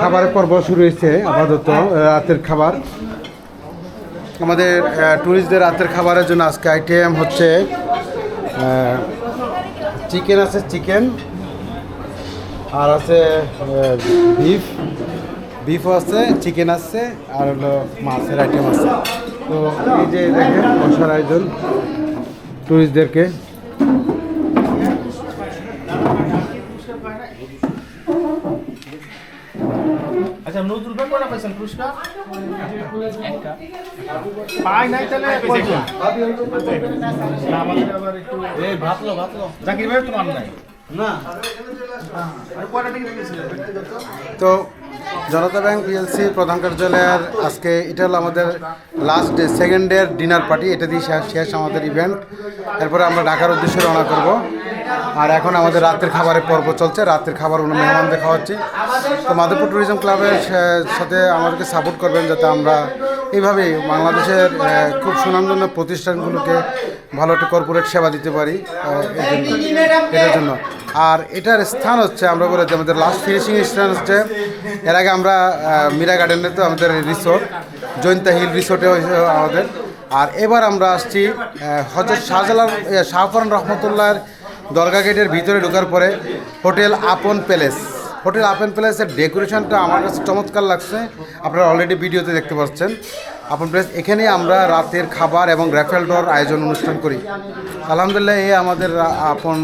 খাবারের পর্ব শুরু হয়েছে, আপাতত রাতের খাবার। আমাদের ট্যুরিস্টদের রাতের খাবারের জন্য আজকে আইটেম হচ্ছে চিকেন আছে চিকেন আর আছে বিফ বিফও আছে চিকেন আছে, আর হলো মাছের আইটেম আছে। তো এই যে দেখেন বসার আয়োজন ট্যুরিস্টদেরকে আচ্ছা নজরুল ভাই কটা পাইছেন? পুরস্কার? পাই নাই তাহলে এই ভাতলো ভাতলো জাকির ভাই তোমার নাই। তো জনতা ব্যাংক পিএলসি প্রধান কার্যালয়ের আজকে এটা হলো আমাদের লাস্ট ডে সেকেন্ড ডের ডিনার পার্টি এটা দিয়ে শেষ শেষ আমাদের ইভেন্ট এরপরে আমরা ঢাকার উদ্দেশ্যে রওনা করব। আর এখন আমাদের রাতের খাবারের পর্ব চলছে। রাতের খাবার অন্য মেহমানদের খাওয়াচ্ছি তো মাধবপুর ট্যুরিজম ক্লাবের সাথে আমাদেরকে সাপোর্ট করবেন যাতে আমরা এইভাবেই বাংলাদেশের খুব সুনামধন্য প্রতিষ্ঠানগুলোকে ভালো একটা কর্পোরেট সেবা দিতে পারি এটার জন্য। আর এটার স্থান হচ্ছে, আমরা বলেছি আমাদের লাস্ট ফিনিশিং স্থান হচ্ছে, এর আগে আমরা মীরা গার্ডেনে তো আমাদের রিসোর্ট জৈন্তা হিল রিসোর্টে আমাদের। আর এবার আমরা আসছি হজরত শাহজালাল শাহফরান রহমতুল্লাহর দরগা গেটের ভিতরে ঢোকার পরে হোটেল আপন প্যালেস। হোটেল আপন প্যালেসের ডেকোরেশনটা আমার কাছে চমৎকার লাগছে। আপনারা অলরেডি ভিডিওতে দেখতে পাচ্ছেন। আপন প্যালেস এখানে আমরা রাতের খাবার এবং র্যাফেল ডোর আয়োজন অনুষ্ঠান করি। আলহামদুলিল্লাহ, এ আমাদের আপন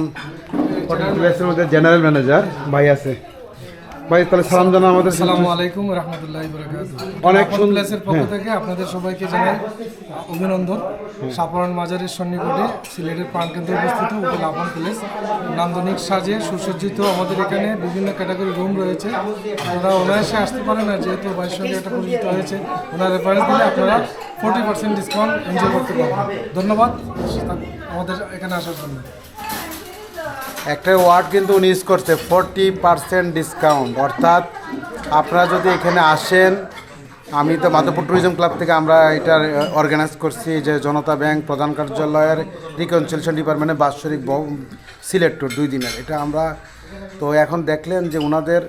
হোটেল প্যালেসের মধ্যে জেনারেল ম্যানেজার ভাই আছে। ভাই তাহলে সালাম জানা আমাদের আসসালামু আলাইকুম রহমতুল্লাহ অনেক অনেক সুন্দর- পক্ষ হ্যাঁ। থেকে আপনাদের সবাইকে জানাই অভিনন্দন। সাপারন মাজারের সন্নিকটে সিলেটের প্রাণকেন্দ্রে অবস্থিত হোটেল আপন প্লেস। নান্দনিক সাজে সুসজ্জিত আমাদের এখানে বিভিন্ন ক্যাটাগরি রুম রয়েছে। আপনারা অনায়াসে আসতে পারেন আর যেহেতু ভাইয়ের সঙ্গে একটা পরিচিত হয়েছে ওনার রেফারেন্স দিলে আপনারা ফোর্টি পার্সেন্ট ডিসকাউন্ট এনজয় করতে পারবেন। ধন্যবাদ আমাদের এখানে আসার জন্য। একটা ওয়ার্ড কিন্তু উনি ইউজ করছে ফোরটি পার্সেন্ট ডিসকাউন্ট অর্থাৎ আপনারা যদি এখানে আসেন, আমি তো মাধবপুর ট্যুরিজম ক্লাব থেকে আমরা এটা অর্গানাইজ করছি যে জনতা ব্যাংক, প্রধান কার্যালয়ের রিকনসিলেশন ডিপার্টমেন্টের বাৎসরিক সিলেট ট্যুর দুই দিনের। এটা আমরা, তো এখন দেখলেন যে ওনাদের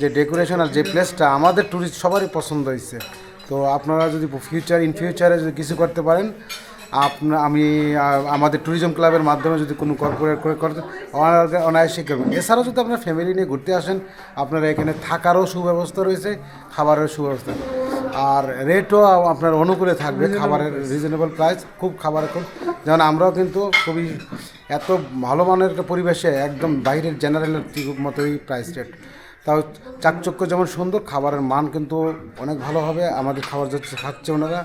যে ডেকোরেশন আর যে প্লেসটা আমাদের ট্যুরিস্ট সবারই পছন্দ হয়েছে। তো আপনারা যদি ফিউচার ইন ফিউচারে যদি কিছু করতে পারেন আপনা আমি আমাদের ট্যুরিজম ক্লাবের মাধ্যমে যদি কোনো কর্পোরেট করে করতে অনার- অনায়াসে করবেন? এছাড়াও যদি আপনার ফ্যামিলি নিয়ে ঘুরতে আসেন আপনারা এখানে থাকারও সুব্যবস্থা রয়েছে খাবারের সুব্যবস্থা। আর রেটও আপনার অনুকূলে থাকবে খাবারের রিজনেবল প্রাইস খুব খাবারের খুব। যেমন আমরাও কিন্তু খুবই এত ভালো মানের একটা পরিবেশে একদম বাইরের জেনারেলের মতোই প্রাইস রেট তাও চাকচক্য যেমন সুন্দর, খাবারের মান কিন্তু অনেক ভালো হবে। আমাদের খাবার যাচ্ছে খাচ্ছে ওনারা,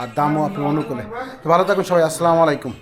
আর দামও আপনি অনুকূলে। তো ভালো থাকুন সবাই, আসসালামু আলাইকুম।